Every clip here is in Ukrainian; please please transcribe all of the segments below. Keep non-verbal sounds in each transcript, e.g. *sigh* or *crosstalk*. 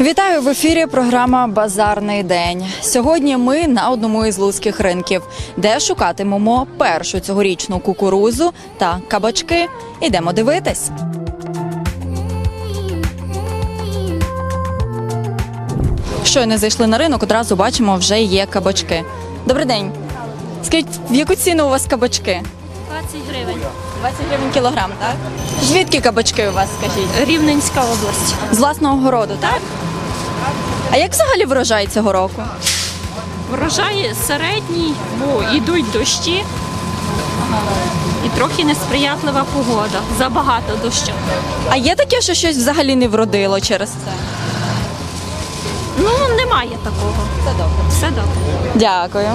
Вітаю в ефірі. Програма Базарний день. Сьогодні ми на одному із луцьких ринків, де шукатимемо першу цьогорічну кукурузу та кабачки. Ідемо дивитись. Щойно зайшли на ринок, одразу бачимо, вже є кабачки. Добрий день. Скажіть, в яку ціну у вас кабачки? 20 гривень. 20 гривень кілограм, так? Звідки кабачки у вас, скажіть? Рівненська область. З власного городу, так? А як взагалі врожай цього року? Врожай середній, бо йдуть дощі. І трохи несприятлива погода. Забагато дощу. А є таке, що щось взагалі не вродило через це? Ну, немає такого. Все добре. Все добре. Дякую.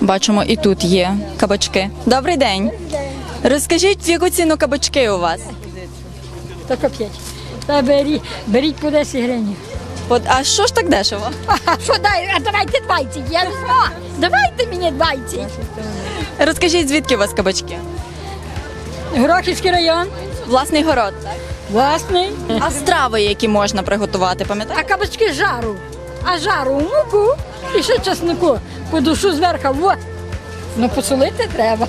Бачимо, і тут є кабачки. Добрий день. Розкажіть, в яку ціну кабачки у вас? Така п'ять. Та беріть, беріть по 10 гривень. От, а що ж так дешево? А *laughs* що дай? А давайте 20, я не знаю. Давайте мені 20. Розкажіть, звідки у вас кабачки? Грохівський район, Власний город, так? власний. А страви, які можна приготувати, А пам'ятаєте? кабачки жару. А жару в муку і ще часнику. По душу зверху. Во. Ну посолити треба.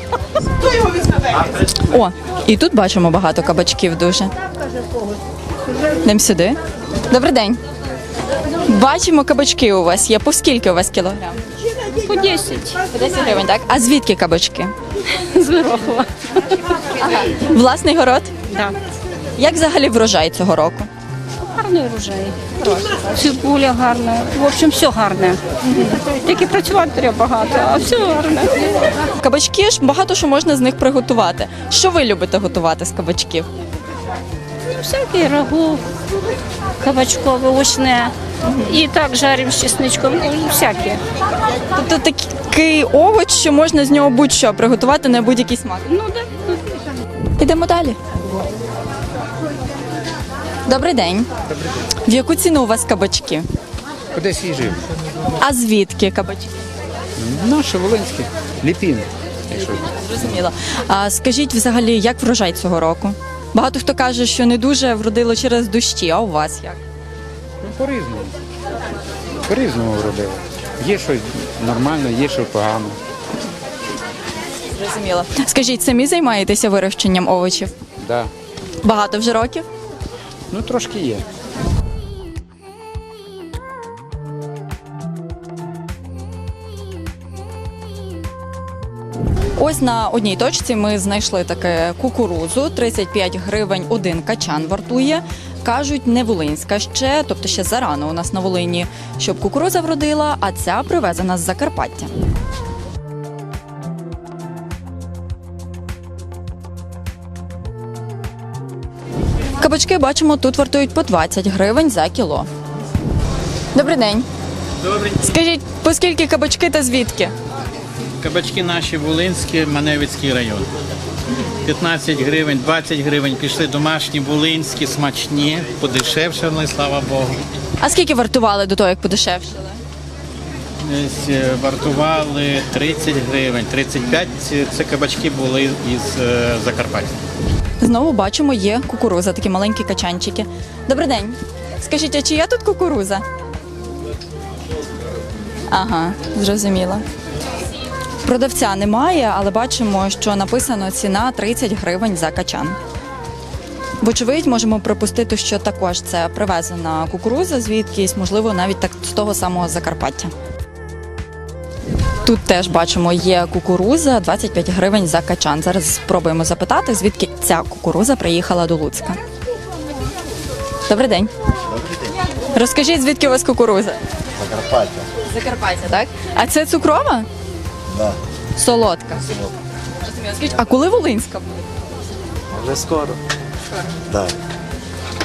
О, і тут бачимо багато кабачків дуже. Йдемо сюди. Добрий день. Бачимо, кабачки у вас є. По скільки у вас кілограм? По 10 По 10 гривень, так? А звідки кабачки? з Вирохова. Власний город? Да. Як взагалі врожай цього року? Гарний врожай. Цибуля гарна. В общем, все гарне. Тільки працювати треба багато, а все гарне. Кабачки ж багато що можна з них приготувати. Що ви любите готувати з кабачків? Всякий рагу, кабачкове, очне. І так жаримо з чесничком. Ну, всяке. Тобто такий овоч, що можна з нього будь-що приготувати на будь-який смак. Ну, да. Ідемо далі. Добрий день. В яку ціну у вас кабачки? Куди свіжий? А звідки кабачки? Наше Волинське. Ліпін. Якщо Зрозуміло. А скажіть взагалі, як врожай цього року? Багато хто каже, що не дуже вродило через дощі, а у вас як? ну, по-різному. По-різному вродило. Є щось нормально, є що погано. Зрозуміло. Скажіть, самі займаєтеся вирощенням овочів? Да. Багато вже років? Ну трошки є. Ось на одній точці ми знайшли таке кукурузу. 35 гривень один качан вартує. Кажуть, не волинська ще, тобто ще зарано у нас на Волині, щоб кукуруза вродила, а ця привезена з Закарпаття. Кабачки бачимо, тут вартують по 20 гривень за кіло. Добрий день. Добрий день. Скажіть, по скільки кабачки та звідки? Кабачки наші Волинські, Маневицький район. 15 гривень, 20 гривень пішли домашні, волинські, смачні, подешевшали, слава Богу. А скільки вартували до того, як подешевшили? Десь е, вартували 30 гривень, 35 – це кабачки були із е, Закарпаття. Знову бачимо, є кукуруза, такі маленькі качанчики. Добрий день. Скажіть, а чи є тут кукуруза? Ага, зрозуміло. Продавця немає, але бачимо, що написано ціна 30 гривень за качан. Вочевидь, можемо припустити, що також це привезена кукуруза звідкись, можливо, навіть так з того самого Закарпаття. Тут теж бачимо, є кукуруза 25 гривень за качан. Зараз спробуємо запитати, звідки ця кукуруза приїхала до Луцька. Добрий день. Розкажіть, звідки у вас кукуруза? Закарпаття. Закарпаття, так? А це цукрова? Да. Солодка. Розумію. Скажіть, а коли Волинська буде? Вже скоро. Да.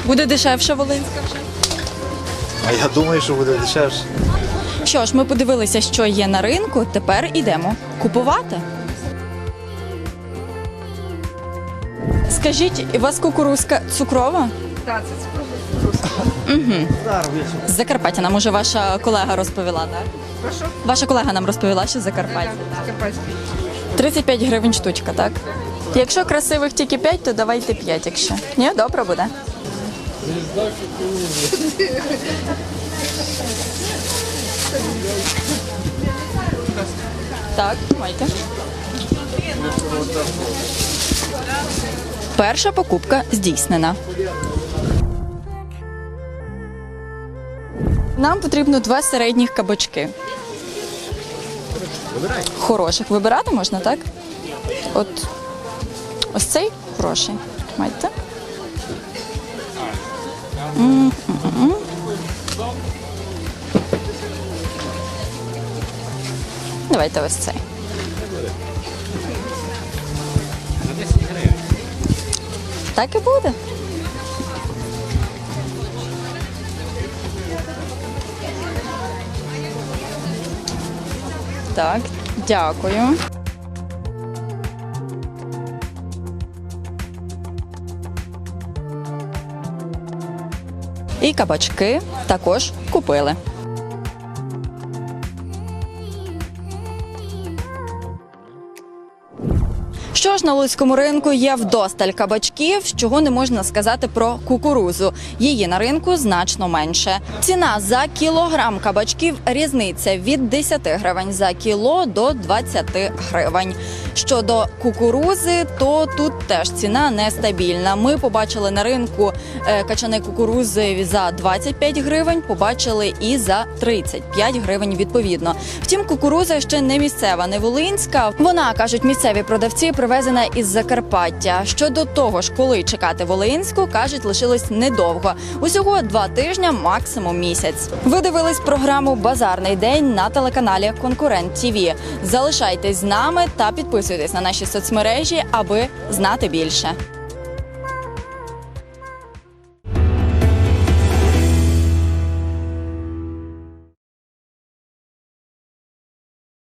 Буде дешевша Волинська вже? А я думаю, що буде дешевше. Що ж, ми подивилися, що є на ринку. Тепер ідемо купувати. Скажіть, у вас кукурузка цукрова? Так, це цукрова. Угу. З Закарпаття нам уже ваша колега розповіла, так? Прошу? Ваша колега нам розповіла, що з Закарпаття. Закарпаття. 35 гривень штучка, так? Якщо красивих тільки 5, то давайте 5, якщо. Ні, добре буде. Так, тримайте. Перша покупка здійснена. Нам потрібно два середніх кабачки. Хороших вибирати можна, так? От ось цей хороший. М-м-м. Давайте ось цей. Так і буде. Так, дякую. І кабачки також купили. На Луцькому ринку є вдосталь кабачків, чого не можна сказати про кукурузу. Її на ринку значно менше. Ціна за кілограм кабачків різниця від 10 гривень за кіло до 20 гривень. Щодо кукурузи, то тут теж ціна нестабільна. Ми побачили на ринку е, качани кукурузи за 25 гривень, побачили і за 35 гривень відповідно. Втім, кукуруза ще не місцева, не волинська. Вона кажуть місцеві продавці, привезена із Закарпаття. Щодо того ж, коли чекати волинську, кажуть, лишилось недовго. Усього два тижня, максимум місяць. Ви дивились програму Базарний день на телеканалі Конкурент ТІВІ. Залишайтесь з нами та підписуйтесь на наші соцмережі, аби знати більше.